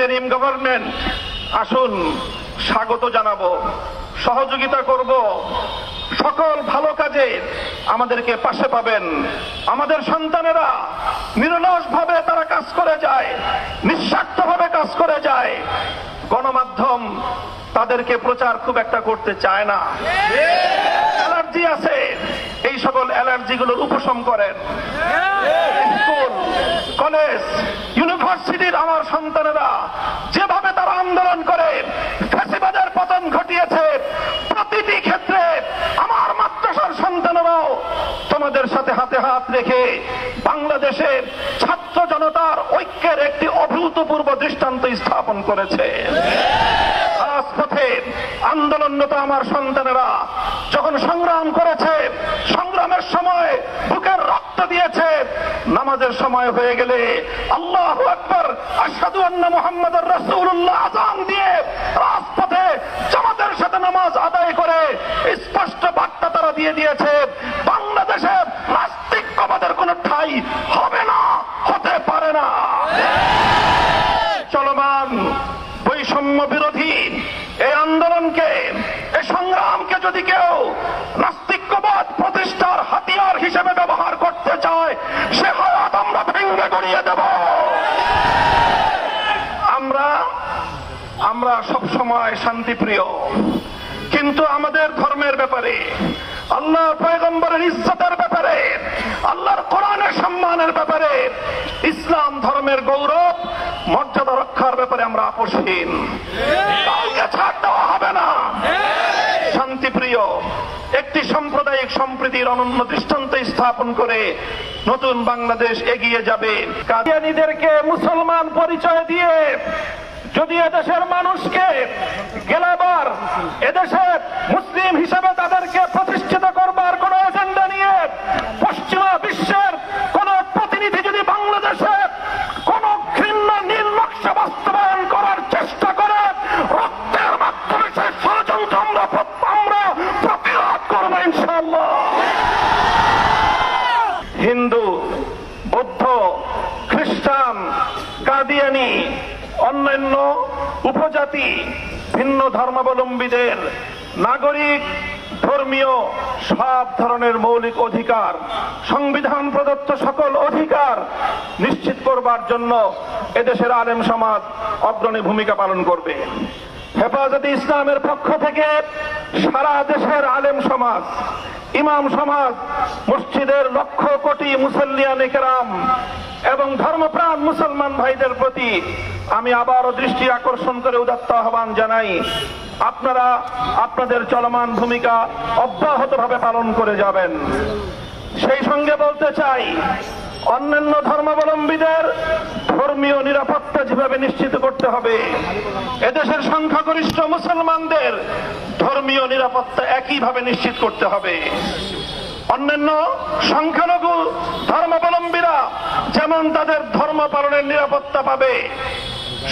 Interim government আসুন স্বাগত জানাব, সহযোগিতা করব। সকল ভালো কাজে আমাদেরকে পাশে পাবেন। আমাদের সন্তানেরা নিরলস ভাবে তারা কাজ করে যায় নিঃস্বার্থ ভাবে কাজ করে যায়। গণমাধ্যম তাদেরকে প্রচার খুব একটা করতে চায় না। অ্যালার্জি আছে, এই সকল অ্যালার্জিগুলোর উপশম করেন। স্কুল, কলেজ ইউনিভার্সিটির আমার সন্তানেরা, যেভাবে তারা আন্দোলন করে, ফ্যাসিবাদের পতন ঘটিয়েছে, প্রতিটি ক্ষেত্রে আমার মাদ্রাসার সন্তানেরাও তোমাদের সাথে হাতে হাত রেখে বাংলাদেশের ছাত্র জনতার ঐক্যের একটি অভূতপূর্ব দৃষ্টান্ত স্থাপন করেছে। রাজপথে আন্দোলনরত আমার সন্তানেরা যখন সংগ্রাম করেছে, সংগ্রামের সময় বুকের রক্ত দিয়েছে। নামাজের সময় হয়ে গেলে আল্লাহ আকবর আসাদু আন্না মোহাম্মদ রসুল্লাহ আজান দিয়ে রাজপথে জামাতের সাথে নামাজ আদায় করে স্পষ্ট বার্তা তারা দিয়ে দিয়েছে, বাংলাদেশে নাস্তিক্যবাদের কোনো ঠাই হবে না, হতে পারে না। চলমান বৈষম্য বিরোধী এই আন্দোলনকে, এই সংগ্রামকে যদি কেউ নাস্তিক্যবাদ প্রতিষ্ঠার হাতিয়ার হিসেবে ব্যবহার করতে চায় সে হাত আমরা ভেঙ্গে গড়িয়ে দেব। আমরা আমরা সব সময় শান্তিপ্রিয়। কিন্তু আমাদের ধর্মের ব্যাপারে, আল্লাহ পয়গম্বরের ইজ্জতের ব্যাপারে, আল্লাহর কোরআনের সম্মানের ব্যাপারে, ইসলাম ধর্মের গৌরব, মর্যাদা রক্ষার ব্যাপারে আমরা আপোষহীন। কাউকে দেওয়া হবে না শান্তিপ্রিয় একটি সাম্প্রদায়িক সম্প্রীতির অনন্য দৃষ্টান্ত স্থাপন করে নতুন বাংলাদেশ এগিয়ে যাবে। কাদিয়ানিদেরকে মুসলমান পরিচয় দিয়ে যদি এদেশের মানুষকে গেলাবার এদেশে মুসলিম হিসেবে তাদেরকে প্রতিষ্ঠিত করবার কোন এজেন্ডা নিয়ে পশ্চিমা বিশ্বের কোন প্রতিনিধি যদি বাংলাদেশে কোন ঘৃণ্য নীল নকশা হিন্দু, বৌদ্ধ, খ্রিস্টান, কাদিয়ানি, অন্যান্য উপজাতি, ভিন্ন ধর্মাবলম্বীদের নাগরিক, ধর্মীয়, সব ধরনের মৌলিক অধিকার, সংবিধান প্রদত্ত সকল অধিকার নিশ্চিত করবার জন্য এদেশের আলেম সমাজ অগ্রণী ভূমিকা পালন করবে। হেফাজতে ইসলামের পক্ষ থেকে সারা দেশের আলেম সমাজ ইমাম সমাজ, মসজিদের লক্ষ কোটি মুসল্লিয়ান কেরাম এবং ধর্মপ্রাণ মুসলমান ভাইদের প্রতি আমি আবারও দৃষ্টি আকর্ষণ করে উদাত্ত আহ্বান জানাই, আপনারা আপনাদের চলমান ভূমিকা অব্যাহতভাবে পালন করে যাবেন। সেই সঙ্গে বলতে চাই, অন্যান্য ধর্মাবলম্বীদের ধর্মীয় নিরাপত্তা যেভাবে নিশ্চিত করতে হবে, এদেশের সংখ্যাগরিষ্ঠ মুসলমানদের ধর্মীয় নিরাপত্তা একইভাবে নিশ্চিত করতে হবে। অন্যান্য সংখ্যালঘু ধর্মাবলম্বীরা যেমন তাদের ধর্ম পালনের নিরাপত্তা পাবে,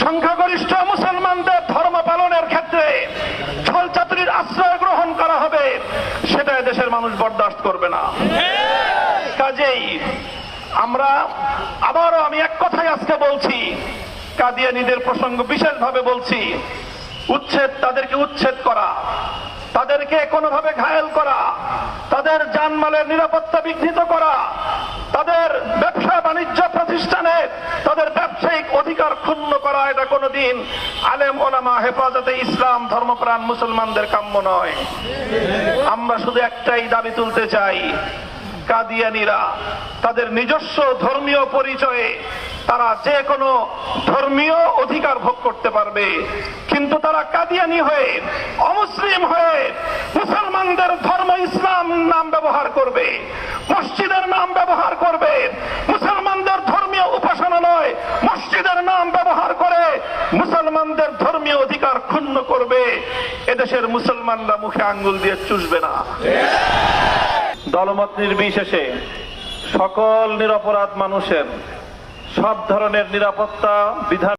সংখ্যাগরিষ্ঠ মুসলমানদের ধর্ম পালনের ক্ষেত্রে ছল চাতুরির আশ্রয় গ্রহণ করা হবে, সেটা দেশের মানুষ বরদাস্ত করবে না। কাজেই আমরা আবারও আমি এক কথাই আজকে বলছি, কাদিয়ানিদের প্রসঙ্গ বিশেষভাবে বলছি উচ্ছেদ তাদেরকে উচ্ছেদ করা, তাদেরকে কোনোভাবে ঘায়েল করা, তাদের জানমালের নিরাপত্তা বিঘ্নিত করা, তাদের ব্যবসা বাণিজ্য প্রতিষ্ঠানে তাদের ব্যবসায়িক অধিকার ক্ষুণ্ণ করা, এটা কোনোদিন আলেম ওলামা হেফাজতে ইসলাম ধর্মপ্রাণ মুসলমানদের কাম্য নয়। আমরা শুধু একটাই দাবি তুলতে চাই, কাদিয়ানিরা, তাদের নিজস্ব ধর্মীয় পরিচয়ে তারা যে কোনো ধর্মীয় অধিকার ভোগ করতে পারবে। কিন্তু তারা কাদিয়ানি হয়ে, অমুসলিম হয়ে মুসলমানদের ধর্ম ইসলাম নাম ব্যবহার করবে, মসজিদের নাম ব্যবহার করবে, মুসলমানদের ধর্মীয় উপাসনালয় মসজিদের নাম ব্যবহার করে মুসলমানদের ধর্মীয় অধিকার ক্ষুণ্ণ করবে। এদেশের মুসলমানরা মুখে আঙ্গুল দিয়ে চুষবে না। দলমত নির্বিশেষে সকল নিরপরাধ মানুষের সব ধরনের নিরাপত্তা বিধান